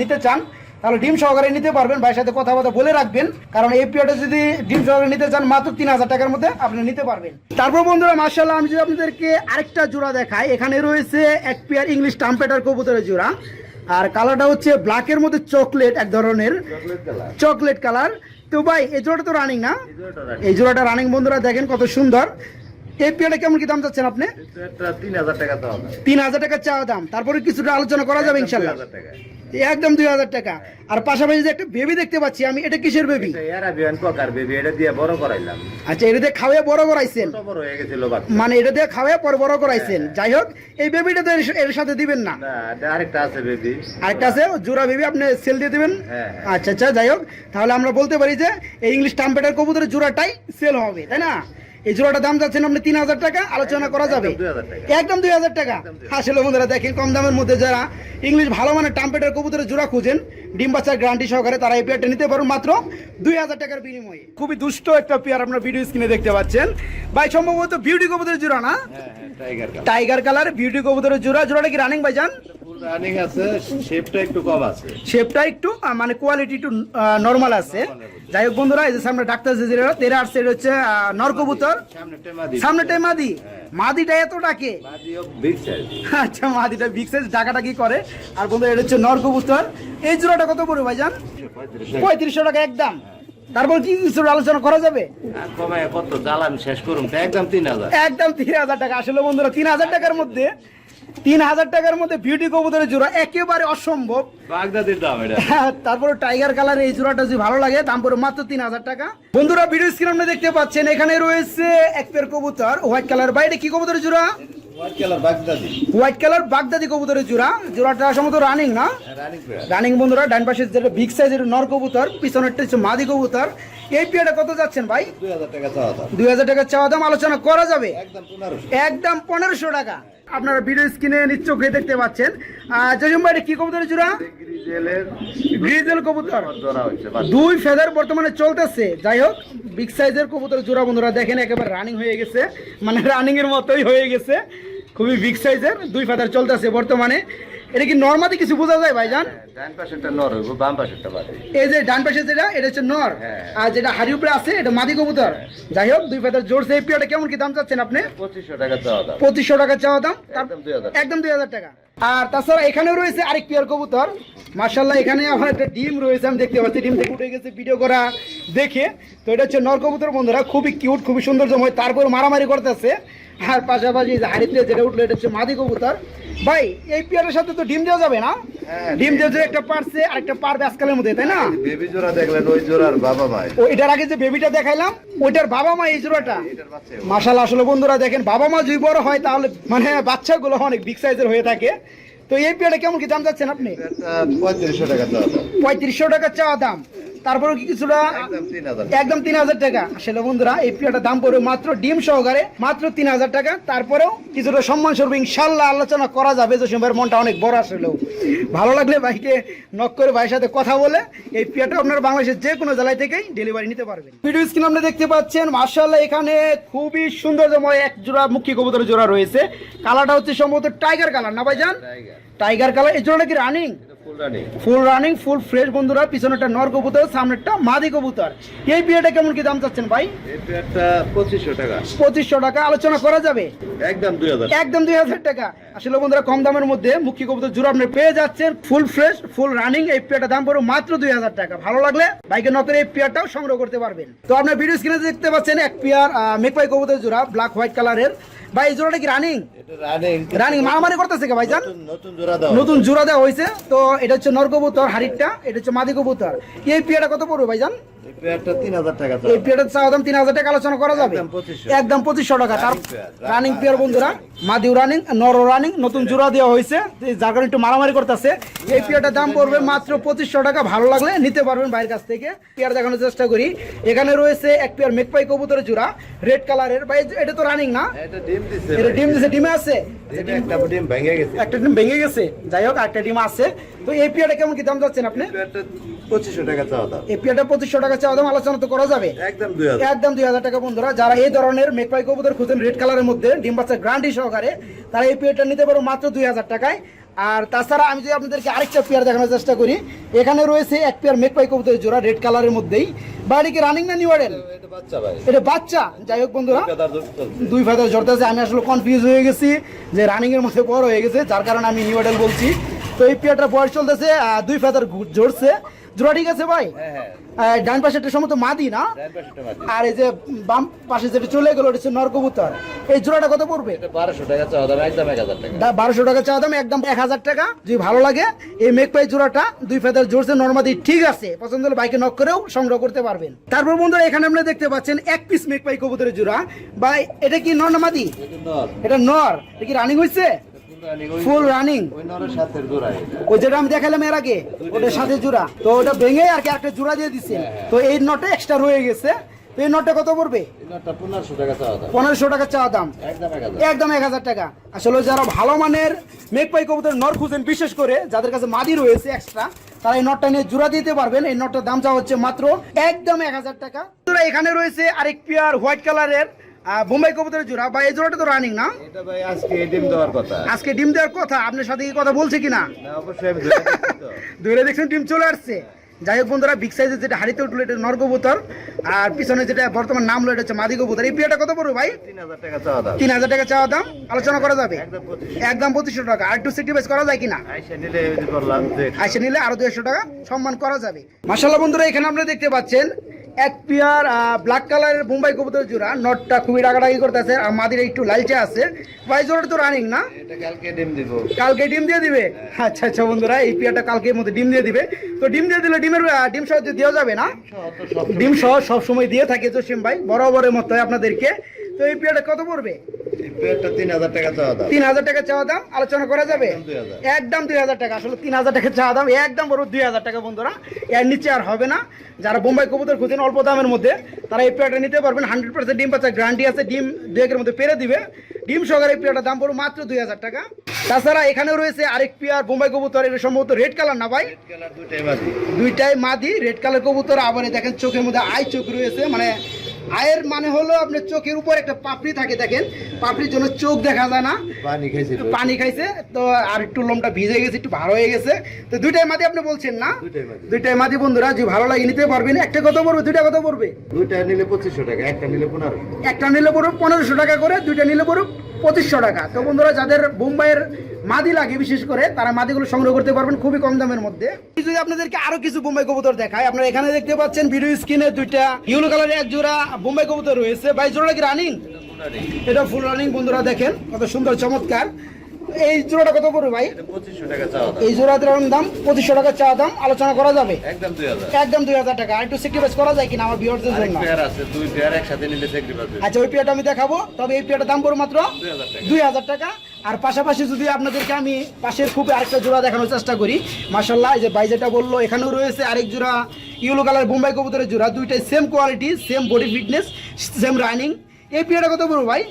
নিতে চান তাহলে ডিম সহকারে নিতে পারবেন। ভাইয়ের সাথে কথাবার্তা বলে রাখবেন। কারণ এই পিরিয়ডে যদি ডিম সহকারে নিতে চান মাত্র তিন হাজার টাকার মধ্যে আপনি নিতে পারবেন। তারপর বন্ধুরা মার্শাল্লাহ আমি যদি আপনাদেরকে আরেকটা জোড়া দেখাই এখানে রয়েছে এক পেয়ার ইংলিশ টাম্পেটার কবুতরের জোড়া। আর কালারটা হচ্ছে ব্ল্যাকের মধ্যে চকলেট এক ধরনের। চকলেট কালার তো ভাই এই জোড়াটা তো রানিং না। এই জোড়াটা রানিং বন্ধুরা দেখেন কত সুন্দর। এই কেমন কি দাম চাচ্ছেন আপনি? তিন হাজার টাকা চাওয়া দাম। তারপরে কিছুটা আলোচনা করা যাবে ইনশাল্লাহ। একদম দুই হাজার টাকা। আর পাশাপাশি যে একটা বেবি দেখতে পাচ্ছি আমি এটা কিসের বেবি? আচ্ছা এটা দিয়ে খাওয়া বড় করাইছেন? হয়ে মানে এটা দিয়ে খাওয়া পরে বড় করাইছেন? যাই হোক এই বেবিটা তো এর- সাথে দিবেন না। না আরেকটা আছে বেবি। আরেকটা আছে জোড়া বেবি আপনি সেল দিয়ে দিবেন? হ্যাঁ, হ্যাঁ। আচ্ছা আচ্ছা যাই হোক। তাহলে আমরা বলতে পারি যে এই ইংলিশ টাম্পেটার কবুতরের জোড়াটাই সেল হবে তাই না? এই জোড়াটা দাম যাচ্ছেন আপনি তিন হাজার টাকা আলোচনা করা যাবে। একদম 2000 টাকা। একদম দুই হাজার টাকা। আসলে বন্ধুরা দেখেন কম দামের মধ্যে যারা ইংলিশ ভালো মানের টাম্পেটার কবুতরের জোড়া খুঁজেন ডিম বাচ্চার গ্যারান্টি সহকারে তারা এই পেয়ারটা নিতে পারুন মাত্র দুই হাজার টাকার বিনিময়ে। খুবই দুষ্ট একটা পেয়ার আপনার ভিডিও স্ক্রিনে দেখতে পাচ্ছেন। ভাই সম্ভবত বিউটি কবুতরের জোড়া না? টাইগার কালার বিউটি কবুতরের জোড়া। জোড়াটা কি রানিং ভাইজান? ফুল রানিং আছে শেপটা একটু কম আছে। শেপটা একটু মানে কোয়ালিটি একটু নর্মাল আছে। যাই হোক বন্ধুরা এই যে সামনে ডাক্তার তেরা হচ্ছে সামনেটাই মাদি। মাদিটা এত ডাকে আচ্ছা মাদিটা বিগ সাইজ ডাকাটা কি করে। আর বন্ধু এটা হচ্ছে নরকবুতর। এই জোড়াটা কত পড়বে ভাইজান? পঁয়ত্রিশশো। টাকা একদম। তারপর কি কিছু আলোচনা করা যাবে? কত জ্বালান শেষ করুন একদম তিন হাজার। একদম তিন হাজার টাকা। আসলে বন্ধুরা তিন হাজার টাকার মধ্যে তিন হাজার টাকার মধ্যে বিউটি কবুতরের জোড়া একেবারে অসম্ভব। বাগদাদের দাম এটা। হ্যাঁ, তারপরে টাইগার কালার এই জোড়াটা যদি ভালো লাগে দাম পড়ে মাত্র তিন হাজার টাকা। বন্ধুরা ভিডিও স্ক্রিনে দেখতে পাচ্ছেন এখানে রয়েছে এক পেয়ার কবুতর হোয়াইট কালার বাইরে কি কবুতরের জোড়া? হোয়াইট কালার বাগদাদি কবুতরের জোড়া। জোড়াটা সম্ভবত রানিং না? রানিং বন্ধুরা ডান পাশে যেটা বিগ সাইজের নর কবুতর পিছনেরটা হচ্ছে মাদি কবুতর। এই পেয়ারটা কত যাচ্ছেন ভাই? দুই হাজার টাকা চাওয়া দাম। আলোচনা করা যাবে। একদম পনেরোশো। টাকা। আপনারা ভিডিও স্ক্রিনে নিশ্চয় দেখতে পাচ্ছেন। আর জজম ভাই কি কবুতরের জোড়া? গ্রিজেল কবুতর। দুই ফেদার বর্তমানে চলতেছে। যাই হোক বিগ সাইজের কবুতর জোড়া বন্ধুরা দেখেন একেবারে রানিং হয়ে গেছে। মানে রানিং এর মতোই হয়ে গেছে। খুবই বিগ সাইজের দুই ফেদার চলতেছে বর্তমানে। এটা কি নর্মালি কিছু বোঝা যায় ভাইজান? ডান পাশেরটা নর হইব বাম পাশেরটা বাদে। এই যে ডান পাশে যেটা এটা হচ্ছে নর। হ্যাঁ। আর যেটা হাড়ি উপরে আছে এটা মাদি কবুতর। যাই হোক দুই ফেদার পিয়াটা কেমন কি দাম চাচ্ছেন আপনি? টাকা চাওয়া দাম। পঁচিশশো টাকা চাওয়া দাম। একদম দুই হাজার। একদম দুই হাজার টাকা। আর তাছাড়া এখানেও রয়েছে আরেক পিয়ার কবুতর। মার্শাল্লাহ এখানে আমার একটা ডিম রয়েছে আমি দেখতে পাচ্ছি ডিম থেকে উঠে গেছে ভিডিও করা দেখে। তো এটা হচ্ছে নর কবুতর বন্ধুরা খুবই কিউট খুবই সৌন্দর্যময় তারপর মারামারি করতেছে। আর পাশাপাশি যে হাড়িতে যেটা উঠল এটা হচ্ছে মাদি কবুতর। ভাই এই পিয়ারের সাথে তো ডিম দেওয়া যাবে না? হ্যাঁ, ডিম দেওয়া একটা পারছে আর একটা পারবে আজকালের মধ্যে তাই না? বেবি জোড়া দেখলেন ওই জোড়ার বাবা মায়ের ও এটার আগে যে বেবিটা দেখাইলাম ওইটার বাবা মা এই জোড়াটা। বাচ্চা মাশাল আসলে বন্ধুরা দেখেন বাবা মা যদি বড় হয় তাহলে মানে বাচ্চাগুলো অনেক বিগ সাইজের হয়ে থাকে। তো এই পেয়ারা কেমন কি দাম যাচ্ছেন আপনি? পঁয়ত্রিশশো টাকা চাওয়া দাম। পঁয়ত্রিশশো টাকা চাওয়া দাম। তারপরে কি কিছুটা? একদম তিন হাজার টাকা। আসলে বন্ধুরা এই পেয়ারটা দাম পড়বে মাত্র ডিম সহকারে মাত্র তিন হাজার টাকা। তারপরেও কিছুটা সম্মান স্বরূপ ইনশাল্লাহ আলোচনা করা যাবে। জসিম ভাইয়ের মনটা অনেক বড় আসলেও। ভালো লাগলে ভাইকে নক করে ভাইয়ের সাথে কথা বলে এই পেয়ারটা আপনারা বাংলাদেশের যে কোনো জেলায় থেকেই ডেলিভারি নিতে পারবেন। ভিডিও স্ক্রিন আপনি দেখতে পাচ্ছেন মার্শাল্লাহ এখানে খুবই সৌন্দর্যময় এক জোড়া মুখী কবুতরের জোড়া রয়েছে। কালারটা হচ্ছে সম্ভবত টাইগার কালার না ভাইজান? টাইগার টাইগার কালার এই জোড়াটা কি running full running full fresh বন্ধুরা পিছনেরটা নর কবুতর সামনেরটা মাদি কবুতর। এই বিয়েটা কেমন কি দাম চাচ্ছেন ভাই? পঁচিশশো টাকা। পঁচিশশো টাকা আলোচনা করা যাবে? একদম দুই হাজার। একদম দুই হাজার টাকা। আসলে বন্ধুরা কম দামের মধ্যে মুখী কবুতর জোড়া আপনি পেয়ে যাচ্ছেন ফুল ফ্রেশ ফুল রানিং এই পেয়ারটা দাম পড়বে মাত্র দুই হাজার টাকা। ভালো লাগলে বাইকের নকরে এই পেয়ারটাও সংগ্রহ করতে পারবেন। তো আপনার ভিডিও স্ক্রিনে দেখতে পাচ্ছেন এক পেয়ার মেকপাই কবুতর জোড়া ব্ল্যাক হোয়াইট কালারের ভাই এই জোড়াটা কি রানিং রানিং মারামারি করতেছে ভাই ভাইজান? নতুন জোড়া দেওয়া হয়েছে। তো এটা হচ্ছে নর কবুতর হাড়িটা এটা হচ্ছে মাদি কবুতর। এই পিয়াটা কত পড়বে ভাইজান? এই পেয়ারটা তিন হাজার টাকা এই পেয়ারটার চাওয়া দাম তিন হাজার টাকা আলোচনা করা যাবে? একদম পঁচিশশো। টাকা। তার রানিং পেয়ার বন্ধুরা মাদিউ রানিং নর রানিং নতুন জোড়া দেওয়া হয়েছে। যার কারণে একটু মারামারি করতেছে। এই পেয়ারটার দাম পড়বে মাত্র পঁচিশশো টাকা। ভালো লাগলে নিতে পারবেন বাইরের কাছ থেকে। পেয়ার দেখানোর চেষ্টা করি। এখানে রয়েছে এক পেয়ার মেকপাই কবুতরের জোড়া রেড কালারের ভাই এটা তো রানিং না? এটা ডিম দিছে এটা ডিম আছে? একটা ডিম ভেঙে গেছে। যাই হোক একটা ডিম আছে। তো এই পেয়ারটা কেমন কি দাম যাচ্ছেন আপনি? পঁচিশশো টাকা চাওয়া দাম। এই পেয়ারটা পঁচিশশো টাকা চাওয়া দাম আলোচনা তো করা যাবে। একদম দুই হাজার। একদম দুই হাজার টাকা বন্ধুরা যারা এই ধরনের মেকপাই কবুতর খুঁজেন রেড কালারের মধ্যে ডিম বাচ্চা গ্রান্ডি সহকারে তারা এই পেয়ারটা নিতে পারো মাত্র দুই হাজার টাকায়। আর তাছাড়া আমি যদি আপনাদেরকে আরেকটা পেয়ার দেখানোর চেষ্টা করি এখানে রয়েছে এক পেয়ার মেকপাই কবুতরের জোড়া রেড কালারের মধ্যেই। বাড়ি কি রানিং না নিউ মডেল এটা বাচ্চা ভাই। এটা বাচ্চা। যাই হোক বন্ধুরা। দুই ফাদার জড়তেছে আমি আসলে কনফিউজ হয়ে গেছি যে রানিং এর মধ্যে বড় হয়ে গেছে যার কারণে আমি নিউ মডেল বলছি। তো এই পেয়ারটা বয়স চলতেছে দুই ফাদার ঝরছে জোড়া ঠিক আছে ভাই? হ্যাঁ হ্যাঁ। ডান পাশে একটা সম্ভবত মাদি না। আর এই যে বাম পাশে যেটা চলে গেল ওটা হচ্ছে নরকবুতর। এই জোড়াটা কত পড়বে? বারোশো টাকা চাওয়া দাম একদম এক হাজার টাকা। বারোশো টাকা চাওয়া দাম একদম এক হাজার টাকা। যদি ভালো লাগে এই মেকপাই জোড়াটা দুই ফেদার জোরছে নর্মাদি ঠিক আছে। পছন্দ হলে বাইকে নক করেও সংগ্রহ করতে পারবেন। তারপর বন্ধুরা এখানে আমরা দেখতে পাচ্ছেন এক পিস মেকপাই কবুতরের জোড়া। বা এটা কি নর না মাদি? এটা নর। এটা কি রানিং হয়েছে ফুল রানিং, ওই- যেটা আমি দেখালাম এর আগে ওটার সাথে জোড়া। তো ওটা ভেঙে আর কি একটা জোড়া দিয়ে দিচ্ছে তো এই নটটা এক্সট্রা রয়ে গেছে। তো এই নটটা কত পড়বে? পনেরোশো টাকা চাওয়া দাম। একদম এক হাজার। টাকা। আসলে যারা ভালো মানের মেঘপাই কবুতর নর খুঁজেন বিশেষ করে যাদের কাছে মাদি রয়েছে এক্সট্রা তারা এই নটটা নিয়ে জোড়া দিতে পারবেন। এই নটটার দাম চাওয়া হচ্ছে মাত্র একদম এক হাজার টাকা। এখানে রয়েছে আরেক পেয়ার হোয়াইট কালারের বোম্বাই কবুতরের জোড়া। বা এই জোড়াটা তো রানিং না? এটা ভাই আজকে ডিম দেওয়ার কথা। আজকে ডিম দেওয়ার কথা? আপনার সাথে কি কথা বলছে কিনা? না অবশ্যই আমি। ধরে দেখছেন ডিম চলে আসছে। যাই হোক বন্ধুরা বিগ সাইজের যেটা হাড়িতে উঠল এটা নর কবুতর। আর পিছনে যেটা বর্তমান নাম হলো এটা হচ্ছে মাদি কবুতর। এই পেয়ারটা কত পড়বে ভাই? তিন হাজার টাকা চাওয়া দাম। তিন হাজার টাকা চাওয়া দাম। আলোচনা করা যাবে। একদম পঁচিশশো। টাকা। আর একটু সিটিভাইজ করা যায় কিনা? আইসা নিলে আরও দুশো টাকা সম্মান করা যাবে। মাসাল্লাহ বন্ধুরা এখানে আপনারা দেখতে পাচ্ছেন এক পিয়ার ব্ল্যাক কালারের মুম্বাই কবুতর জোড়া। নটটা খুবই ডাকাডাকি করতেছে আর মাদির একটু লালচে আছে। ভাই জোড়াটা তো রানিং না? এটা কালকে ডিম দিব। কালকে ডিম দিয়ে দিবে? আচ্ছা আচ্ছা বন্ধুরা এই পিয়ারটা কালকের মধ্যে ডিম দিয়ে দিবে। তো ডিম দিয়ে দিলে ডিমের ডিম সহ দেওয়া যাবে না? ডিম সহ সব সময়। দিয়ে থাকে জসিম ভাই বরাবরের মতো আপনাদেরকে। তো এই পিয়ারটা কত পড়বে? তিন হাজার টাকা চাওয়া দাম। তিন হাজার টাকা চাওয়া দাম? আলোচনা করা যাবে? একদম দুই হাজার টাকা। আসলে তিন হাজার টাকা চাওয়া দাম একদম বড় দুই হাজার টাকা বন্ধুরা। এর নিচে আর হবে না। যারা বোম্বাই কবুতর খুঁজেন অল্প দামের মধ্যে তারা এই পেয়ারটা নিতে পারবেন। হান্ড্রেড পার্সেন্ট ডিম পাচ্ছে গ্যারান্টি আছে ডিম দু একের মধ্যে পেরে দিবে। ডিম সহকারে এই পেয়ারটার দাম পড়বে মাত্র দুই হাজার টাকা। তাছাড়া এখানেও রয়েছে আরেক পেয়ার বোম্বাই কবুতর। এটা সম্ভবত রেড কালার না ভাই? দুইটাই মাদি। রেড কালার কবুতর। আবার দেখেন চোখের মধ্যে আই চোখ রয়েছে। মানে আয়ের মানে হলো আপনার চোখের উপর একটা পাপড়ি থাকে দেখেন। পাপড়ির জন্য চোখ দেখা যায় না। পানি খাইছে পানি খাইছে তো আর একটু লোমটা ভিজে গেছে একটু ভালো হয়ে গেছে। তো দুইটাই মাদি আপনি বলছেন না? দুইটাই মাদি। বন্ধুরা যে ভালো লাগে নিতে পারবেন। একটা কত পড়বে? দুইটা কত পড়বে? দুইটা নিলে পঁচিশশো টাকা একটা নিলে পনেরো একটা নিলে পড়বে পনেরোশো টাকা করে দুইটা নিলে পড়বে পঁচিশশো টাকা। তো বন্ধুরা যাদের বোম্বাইয়ের মাদি লাগে বিশেষ করে তারা মাদিগুলো সংগ্রহ করতে পারবেন খুবই কম দামের মধ্যে। যদি আপনাদেরকে আরও কিছু বোম্বাই কবুতর দেখায় আপনারা এখানে দেখতে পাচ্ছেন ভিডিও স্ক্রিনে দুইটা ইউলো কালারের এক জোড়া বোম্বাই কবুতর রয়েছে। ভাই জোড়া কি রানিং? এটা ফুল রানিং বন্ধুরা দেখেন কত সুন্দর চমৎকার। এই জোড়াটা কত পড়বে ভাই? দাম। এই জোড়াটার দাম পঁচিশশো টাকা চা দাম আলোচনা করা যাবে? একদম দুই হাজার। টাকা। আর একটু সেক্রিফাইস করা যায় কিনা আমার আরেক জন্য? আচ্ছা ওই পেয়ারটা আমি দেখাবো। তবে এই পেয়ারটার দাম পড়বে মাত্র দুই হাজার টাকা। আর পাশাপাশি যদি আপনাদেরকে আমি পাশের খুবই আরেকটা জোড়া দেখানোর চেষ্টা করি মাসাল্লাহ এই যে ভাই যেটা বলল এখানেও রয়েছে আরেক জোড়া ইউলো কালার বোম্বাই কবুতরের জোড়া দুইটাই same quality same body fitness same running এই কত পড়বে ভাই?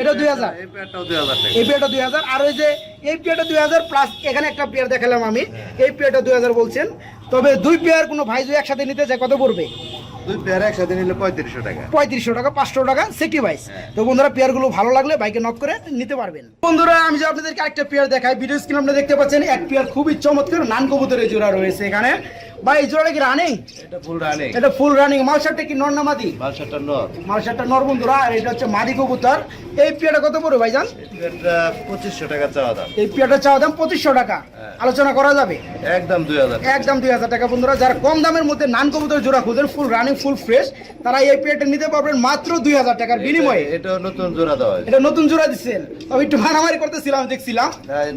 এটা দুই হাজার। এই দুই হাজার এই আর ওই যে এই দুই হাজার প্লাস এখানে একটা পেয়ার দেখালাম আমি। এই পেয়ারটা দুই হাজার বলছেন। তবে দুই পেয়ার কোনো ভাই যদি একসাথে নিতে চায় কত পড়বে? দুই পেয়ার একসাথে নিলে পঁয়ত্রিশশো টাকা। পঁয়ত্রিশশো টাকা পাঁচশো টাকা তো বন্ধুরা পেয়ারগুলো ভালো লাগলে বাইকে নক করে নিতে পারবেন। বন্ধুরা আমি যে আপনাদেরকে আরেকটা পেয়ার দেখাই ভিডিও স্ক্রিন আপনারা দেখতে পাচ্ছেন এক পেয়ার খুবই চমৎকার নান কবুতরের জোড়া রয়েছে এখানে। বা এই জোড়াটা কি রানিং এটা ফুল রানিং এটা ফুল রানিং মালসারটা কি নর না মাদি? নর। মালসারটা নর বন্ধুরা আর এটা হচ্ছে মাদি কবুতর। এই কত পড়বে ভাইজান? পঁচিশশো টাকা চাওয়া দাম। এই চাওয়া দাম টাকা। আলোচনা করা যাবে? একদম দুই হাজার একদম দুই হাজার টাকা বন্ধুরা। যারা কম দামের মধ্যে নান কবুতর জোড়া খুঁজেন ফুল রানিং ফুল ফ্রেশ তারা এই পেয়ারটা নিতে পারবেন মাত্র দুই হাজার টাকার বিনিময়ে। এটাও নতুন জোড়া দেওয়া এটা নতুন জোড়া দিচ্ছেন। আমি একটু মারামারি করতেছিলাম দেখছিলাম।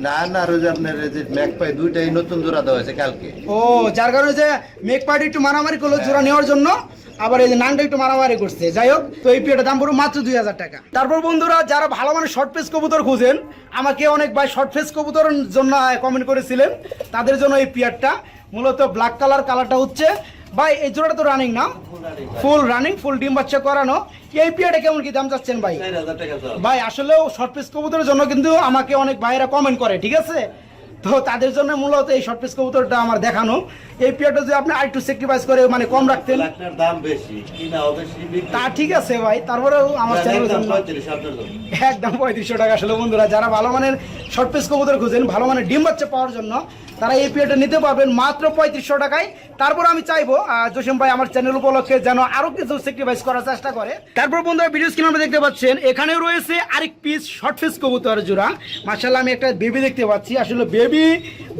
না না আর আপনার যে ম্যাক পাই দুইটাই নতুন জোড়া দেওয়া হয়েছে কালকে। ও যার কারণে যে মেক পার্টি একটু মারামারি করল জোড়া নেওয়ার জন্য আবার এই যে নানটা একটু মারামারি করছে। যাই হোক তো এই পিয়াটার দাম পড়বে মাত্র দুই হাজার টাকা। তারপর বন্ধুরা যারা ভালো মানে শর্ট ফেস কবুতর খুঁজেন আমাকে অনেক ভাই শর্ট ফেস কবুতরের জন্য কমেন্ট করেছিলেন তাদের জন্য এই পিয়ারটা। মূলত ব্ল্যাক কালার কালারটা হচ্ছে ভাই এই জোড়াটা তো রানিং না? ফুল রানিং ফুল ডিম বাচ্চা করানো। এই পিয়ারটা কেমন কি দাম চাচ্ছেন ভাই? ভাই আসলেও শর্ট পিস কবুতরের জন্য কিন্তু আমাকে অনেক ভাইয়েরা কমেন্ট করে ঠিক আছে? তো তাদের জন্য মূলত এই শর্ট পিস কবুতরটা আমার দেখানো। এই পিয়ারটা যদি আপনি আরেকটু সেক্রিফাইস করে মানে কম রাখতেন। দাম বেশি তা ঠিক আছে ভাই তারপরেও আমার চ্যানেলের একদম জন্য একদম পঁয়ত্রিশশো টাকা আসলে বন্ধুরা যারা ভালো মানের শর্ট পিস কবুতর খুঁজেন ভালো মানের ডিম বাচ্চা পাওয়ার জন্য তারা এই পিরিয়ডটা নিতে পারবেন মাত্র পঁয়ত্রিশশো টাকায়। তারপর আমি চাইব জসিম ভাই আমার চ্যানেল উপলক্ষে যেন আরও কিছু স্যাক্রিফাইস করার চেষ্টা করে। তারপর বন্ধুরা ভিডিও স্ক্রিন আমরা দেখতে পাচ্ছেন এখানে রয়েছে আরেক পিস শর্ট পিস কবুতর জোড়া। মার্শাল্লাহ আমি একটা বেবি দেখতে পাচ্ছি। আসলে বেবি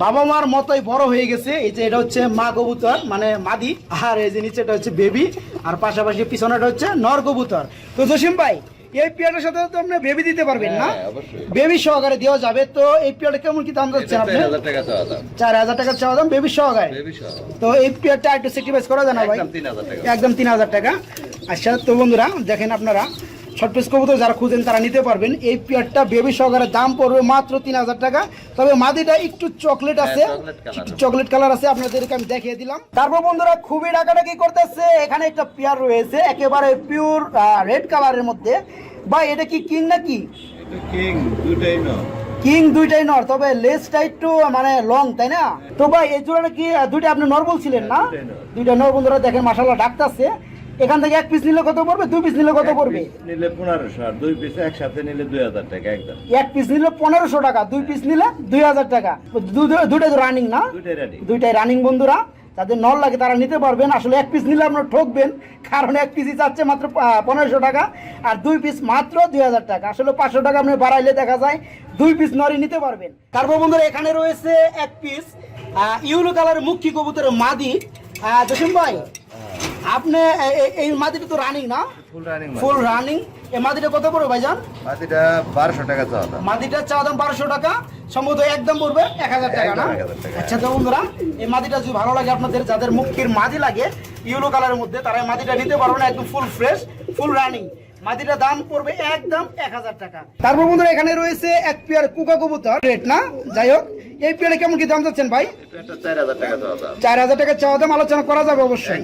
বাবা মার মতোই বড় হয়ে গেছে। এই যে এটা হচ্ছে মা কবুতর মানে মাদি। আর এই যে নিচেটা হচ্ছে বেবি আর পাশাপাশি পিছনেটা হচ্ছে নর কবুতর। তো জসিম ভাই এই পেয়ারের সাথে তো আপনি বেবি দিতে পারবেন না? হ্যাঁ, বেবি সহকারে দেওয়া যাবে। তো এই পেয়ারটা কেমন কি দাম যাচ্ছে আপনি চার হাজার টাকা চাওয়া দাম। বেবি সহকারে। তো এই পেয়ারটা একটু স্যাক্রিফাইস করা যায় না ভাই? একদম তিন হাজার টাকা। একদম তিন হাজার টাকা। আচ্ছা তো বন্ধুরা দেখেন আপনারা শর্ট পিস কবুতর যারা খুঁজেন তারা নিতে পারবেন। এই পেয়ারটা বেবি সহকারে দাম পড়বে মাত্র তিন হাজার টাকা। তবে মাদিটা একটু চকলেট আছে। হ্যাঁ, একটু চকলেট কালার আছে আপনাদেরকে আমি দেখিয়ে দিলাম। তারপর বন্ধুরা খুবই ডাকাডাকি করতেছে। এখানে একটা পেয়ার রয়েছে একেবারে পিওর রেড কালারের মধ্যে। ভাই এটা কি কিং নাকি? কিং দুটাই ন কিং দুইটাই নর তবে লেসটা একটু মানে লং তাই না? তো ভাই এই জোড়াটা কি দুইটা আপনি নর বলছিলেন না। দুইটা নর বন্ধুরা দেখেন মাসাল্লাহ ডাকতেছে। এখান থেকে এক পিস নিলে কত পড়বে? দুই পিস নিলে কত পড়বে? নিলে পনেরোশো আর দুই পিস একসাথে নিলে দুই হাজার টাকা একদম। এক পিস নিলে পনেরোশো টাকা দুই পিস নিলে দুই হাজার টাকা। দু- দু- তো রানিং না? দুইটাই রানিং বন্ধুরা। তাদের নল লাগে তারা নিতে পারবেন। আসলে এক পিস নিলে আপনারা ঠকবেন কারণ এক পিসই চাচ্ছে মাত্র পনেরোশো টাকা আর দুই পিস মাত্র দুই হাজার টাকা। আসলে পাঁচশো টাকা আপনি বাড়াইলে দেখা যায় দুই পিস নরি নিতে পারবেন। তারপর বন্ধুরা এখানে রয়েছে এক পিস ইউলো কালারের মুখী কবুতরের মাদি। জসিম ভাই আপনি এই মাদিটা তো রানিং না? ফুল রানিং ফুল রানিং এই মাদিটা কত পড়বে ভাইজান? মাটিটা বারোশো টাকা চাওয়া দাম। মাদিটার চা দাম বারোশো টাকা সম্ভবত একদম পড়বে এক হাজার টাকা না? একদম 1000 টাকা। আচ্ছা তো বন্ধুরা এই মাদিটা যদি ভালো লাগে আপনাদের যাদের মুখের মাদি লাগে ইউলো কালারের মধ্যে তারা এই মাদিটা নিতে পারবে না একদম ফুল ফ্রেশ ফুল রানিং মাদিটার দাম পড়বে একদম এক হাজার টাকা। তারপর বন্ধুরা এখানে রয়েছে এক পেয়ার কুকা কবুতর রেট না? যাই হোক এই পেয়ারে কেমন কি দাম যাচ্ছেন ভাই? চার হাজার টাকা চাওয়া দাম। আলোচনা করা যাবে অবশ্যই।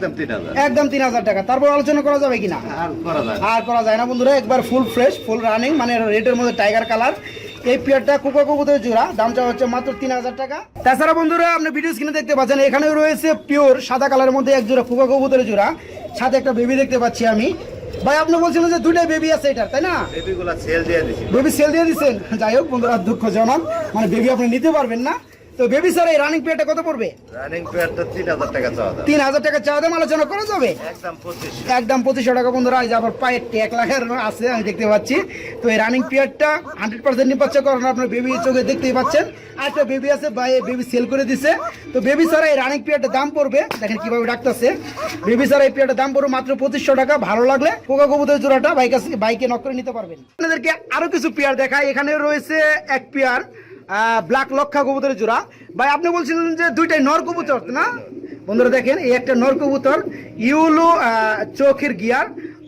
একদম তিন হাজার। টাকা। তারপর আলোচনা করা যাবে কিনা? আর করা যায় না। আর করা যায় না বন্ধুরা একবার ফুল ফ্রেশ ফুল রানিং মানে রেডের মধ্যে টাইগার কালার এই পেয়ারটা কুকা কবুতর জোড়া দামটা হচ্ছে মাত্র তিন হাজার টাকা। তাছাড়া বন্ধুরা আপনি ভিডিও স্ক্রিনে দেখতে পাচ্ছেন এখানেও রয়েছে পিওর সাদা কালারের মধ্যে এক জোড়া কুকা কবুতরের জোড়া। সাথে একটা বেবি দেখতে পাচ্ছি আমি। ভাই আপনি বলছিলেন যে দুইটা বেবি আছে এটার তাই না? বেবিগুলো সেল দিয়ে দিছি। বেবি সেল দিয়ে দিচ্ছেন যাই হোক বন্ধুরা দুঃখজনক। মানে বেবি আপনি নিতে পারবেন না। তো বেবি স্যার এই রানিং পেয়ারটা কত পড়বে? রানিং পেয়ারটা টাকা চাওয়া দাম। তিন হাজার টাকা চাওয়া দাম আলোচনা করা যাবে? একদম টাকা বন্ধুরা এই যে আবার পায়ের ট্যাক লাগার আছে আমি দেখতে পাচ্ছি। তো এই রানিং নিপাচ্ছে কারণ আপনার বেবি চোখে দেখতেই পাচ্ছেন। বেবি আছে বা বেবি সেল করে দিছে। তো বেবি ছাড়া এই রানিং পিরিয়ডের দাম পড়বে দেখেন কীভাবে ডাকতেছে। বেবি ছাড়া এই পিরিয়ডের দাম পড়বে মাত্র পঁচিশশো টাকা ভালো লাগলে কোকা কবুতর জোড়াটা বাইক বাইকে নক করে নিতে পারবেন। আপনাদেরকে আরও কিছু পেয়ার দেখায় এখানে রয়েছে এক পেয়ার ব্ল্যাক লক্ষা কবুতরের জোড়া। ভাই আপনি বলছিলেন যে দুইটাই নর কবুতর না? বন্ধুরা দেখেন এই একটা নর কবুতর ইউলো চোখের গিয়ার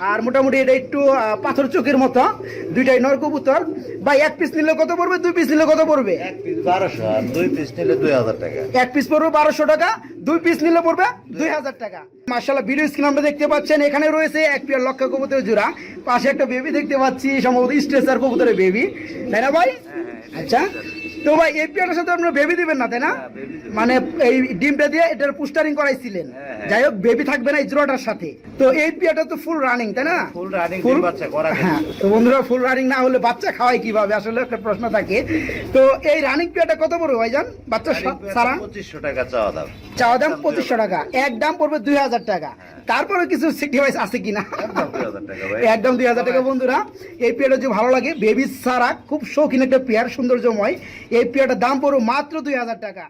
আর মোটামুটি এটা একটু পাথর চোখের মতো। দুইটাই নর কবুতর। ভাই এক পিস নিলে কত পড়বে? দুই পিস নিলে কত পড়বে? এক পিস বারোশো আর দুই পিস নিলে দুই হাজার টাকা। এক পিস পড়বে বারোশো টাকা দুই পিস নিলে পড়বে দুই হাজার টাকা। মার্শাল্লাহ ভিডিও স্ক্রিন আমরা দেখতে পাচ্ছেন এখানে রয়েছে এক পিয়ার লক্ষ্য কবুতরের জোড়া। পাশে একটা বেবি দেখতে পাচ্ছি সম্ভবত স্ট্রেসার কবুতরের বেবি তাই না ভাই? আচ্ছা তো ভাই এই পেয়ারের সাথে আপনারা বেবি দিবেন না তাই না? হ্যাঁ। মানে এই ডিমটা দিয়ে এটার পুস্টারিং করাইছিলেন। হ্যাঁ, হ্যাঁ। যাই হোক বেবি থাকবে না সাথে। তো এই পেয়ারটা তো ফুল রানিং তাই না? Full running? ডিম বাচ্চা করা হ্যাঁ তো বন্ধুরা ফুল রানিং না হলে বাচ্চা খাওয়ায় কীভাবে? আসলে একটা প্রশ্ন থাকে। তো এই রানিং পেয়ারটা কত ভাইজান? বাচ্চা সারা? টাকা চাওয়া দাম। চাওয়া দাম টাকা। এক দাম পড়বে দুই হাজার টাকা। তারপরে কিছু আছে কিনা? একদম দুই হাজার টাকা ভাই। একদম দুই হাজার টাকা বন্ধুরা। এই পেয়ারটা যদি ভালো লাগে বেবি সারা খুব শৌখিন একটা পেয়ার সৌন্দর্যময়। এই দাম পড়বে মাত্র দুই হাজার টাকা।